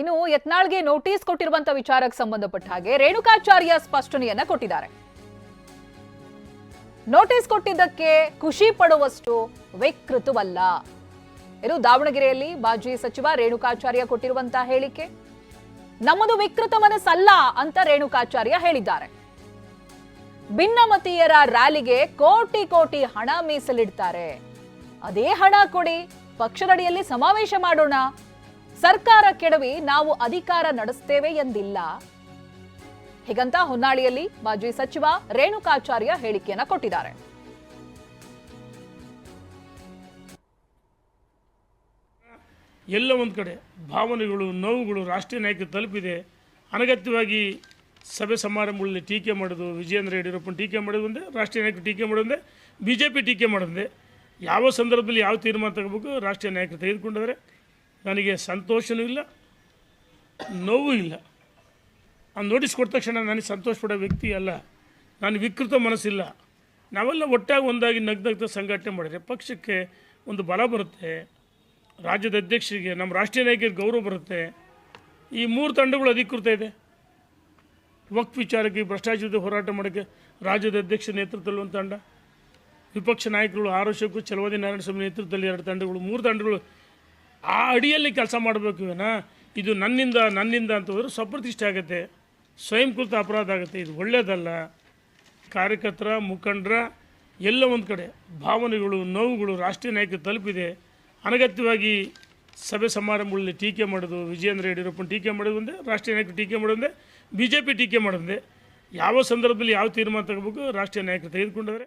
ಇನ್ನು ಯತ್ನಾಳ್ಗೆ ನೋಟಿಸ್ ಕೊಟ್ಟಿರುವಂತ ವಿಚಾರಕ್ಕೆ ಸಂಬಂಧಪಟ್ಟ ಹಾಗೆ ರೇಣುಕಾಚಾರ್ಯ ಸ್ಪಷ್ಟನೆಯನ್ನ ಕೊಟ್ಟಿದ್ದಾರೆ. ನೋಟಿಸ್ ಕೊಟ್ಟಿದ್ದಕ್ಕೆ ಖುಷಿ ಪಡುವಷ್ಟು ವಿಕೃತವಲ್ಲ. ಇದು ದಾವಣಗೆರೆಯಲ್ಲಿ ಮಾಜಿ ಸಚಿವ ರೇಣುಕಾಚಾರ್ಯ ಕೊಟ್ಟಿರುವಂತಹ ಹೇಳಿಕೆ. ನಮ್ಮದು ವಿಕೃತ ಮನಸ್ಸಲ್ಲ ಅಂತ ರೇಣುಕಾಚಾರ್ಯ ಹೇಳಿದ್ದಾರೆ. ಭಿನ್ನಮತೀಯರ ರ್ಯಾಲಿಗೆ ಕೋಟಿ ಕೋಟಿ ಹಣ ಮೀಸಲಿಡ್ತಾರೆ. ಅದೇ ಹಣ ಕೊಡಿ, ಪಕ್ಷದಡಿಯಲ್ಲಿ ಸಮಾವೇಶ ಮಾಡೋಣ ಸರ್ಕಾರ ಕೆಡವಿ ನಾವು ಅಧಿಕಾರ ನಡೆಸ್ತೇವೆ ಎಂದಿಲ್ಲ. ಹೀಗಂತ ಹೊನ್ನಾಳಿಯಲ್ಲಿ ಮಾಜಿ ಸಚಿವ ರೇಣುಕಾಚಾರ್ಯ ಹೇಳಿಕೆಯನ್ನ ಕೊಟ್ಟಿದ್ದಾರೆ. ಎಲ್ಲ ಒಂದು ಕಡೆ ಭಾವನೆಗಳು, ನೋವುಗಳು ರಾಷ್ಟ್ರೀಯ ನಾಯಕರು ತಲುಪಿದೆ. ಅನಗತ್ಯವಾಗಿ ಸಭೆ ಸಮಾರಂಭಗಳಲ್ಲಿ ಟೀಕೆ ಮಾಡೋದು ವಿಜಯೇಂದ್ರ ಯಡಿಯೂರಪ್ಪನ ಟೀಕೆ ಮಾಡೋದು ರಾಷ್ಟ್ರೀಯ ನಾಯಕರು ಟೀಕೆ ಮಾಡೋದೇ ಬಿ ಜೆ ಪಿ ಟೀಕೆ ಮಾಡೋದೇ ಯಾವ ಸಂದರ್ಭದಲ್ಲಿ ಯಾವ ತೀರ್ಮಾನ ತಗೋಬೇಕು ರಾಷ್ಟ್ರೀಯ ನಾಯಕರು ತೆಗೆದುಕೊಂಡಿದ್ದಾರೆ ನನಗೆ ಸಂತೋಷನೂ ಇಲ್ಲ, ನೋವು ಇಲ್ಲ. ಆ ನೋಟಿಸ್ ಕೊಟ್ಟ ತಕ್ಷಣ ನನಗೆ ಸಂತೋಷ ಪಡೋ ವ್ಯಕ್ತಿ ಅಲ್ಲ. ನಾನು ವಿಕೃತ ಮನಸ್ಸಿಲ್ಲ. ನಾವೆಲ್ಲ ಒಟ್ಟಾಗಿ ಒಂದಾಗಿ ನಗ್ನಗ್ತ ಸಂಘಟನೆ ಮಾಡಿದ್ರೆ ಪಕ್ಷಕ್ಕೆ ಒಂದು ಬಲ ಬರುತ್ತೆ, ರಾಜ್ಯದ ಅಧ್ಯಕ್ಷರಿಗೆ, ನಮ್ಮ ರಾಷ್ಟ್ರೀಯ ನಾಯಕರಿಗೆ ಗೌರವ ಬರುತ್ತೆ. ಈ ಮೂರು ತಂಡಗಳು ಅಧಿಕೃತ ಇದೆ. ವಕ್ಫ್ ವಿಚಾರಕ್ಕೆ, ಭ್ರಷ್ಟಾಚಾರದ ಹೋರಾಟ ಮಾಡೋಕ್ಕೆ ರಾಜ್ಯದ ಅಧ್ಯಕ್ಷ ನೇತೃತ್ವದಲ್ಲಿ ಒಂದು ತಂಡ, ವಿಪಕ್ಷ ನಾಯಕರುಗಳು ಆರೋಶಕ್ಕೂ ಚಲವಾದಿ ನಾರಾಯಣ ಸ್ವಾಮಿ ನೇತೃತ್ವದಲ್ಲಿ ಎರಡು ತಂಡಗಳು, ಮೂರು ತಂಡಗಳು ಆ ಅಡಿಯಲ್ಲಿ ಕೆಲಸ ಮಾಡಬೇಕು ಏನ ಇದು ನನ್ನಿಂದ ನನ್ನಿಂದ ಅಂತ ಹೋದ್ರೆ ಸ್ವಪ್ರತಿಷ್ಠೆ ಆಗುತ್ತೆ. ಸ್ವಯಂಕೃತ ಅಪರಾಧ ಆಗುತ್ತೆ. ಇದು ಒಳ್ಳೆಯದಲ್ಲ ಕಾರ್ಯಕರ್ತರ, ಮುಖಂಡರ, ಎಲ್ಲ ಒಂದು ಕಡೆ. ಭಾವನೆಗಳು, ನೋವುಗಳು ರಾಷ್ಟ್ರೀಯ ನಾಯಕರು ತಲುಪಿದೆ. ಅನಗತ್ಯವಾಗಿ ಸಭೆ ಸಮಾರಂಭಗಳಲ್ಲಿ ಟೀಕೆ ಮಾಡೋದು, ವಿಜಯೇಂದ್ರ ಯಡಿಯೂರಪ್ಪನ ಟೀಕೆ ಮಾಡೋದು ಒಂದೇ, ರಾಷ್ಟ್ರೀಯ ನಾಯಕರು ಟೀಕೆ ಮಾಡೋದೇ ಬಿ ಜೆ ಪಿ ಟೀಕೆ ಮಾಡೋದೇ ಯಾವ ಸಂದರ್ಭದಲ್ಲಿ ಯಾವ ತೀರ್ಮಾನ ತಗೋಬೇಕು, ರಾಷ್ಟ್ರೀಯ ನಾಯಕರು ತೆಗೆದುಕೊಂಡಿದ್ದಾರೆ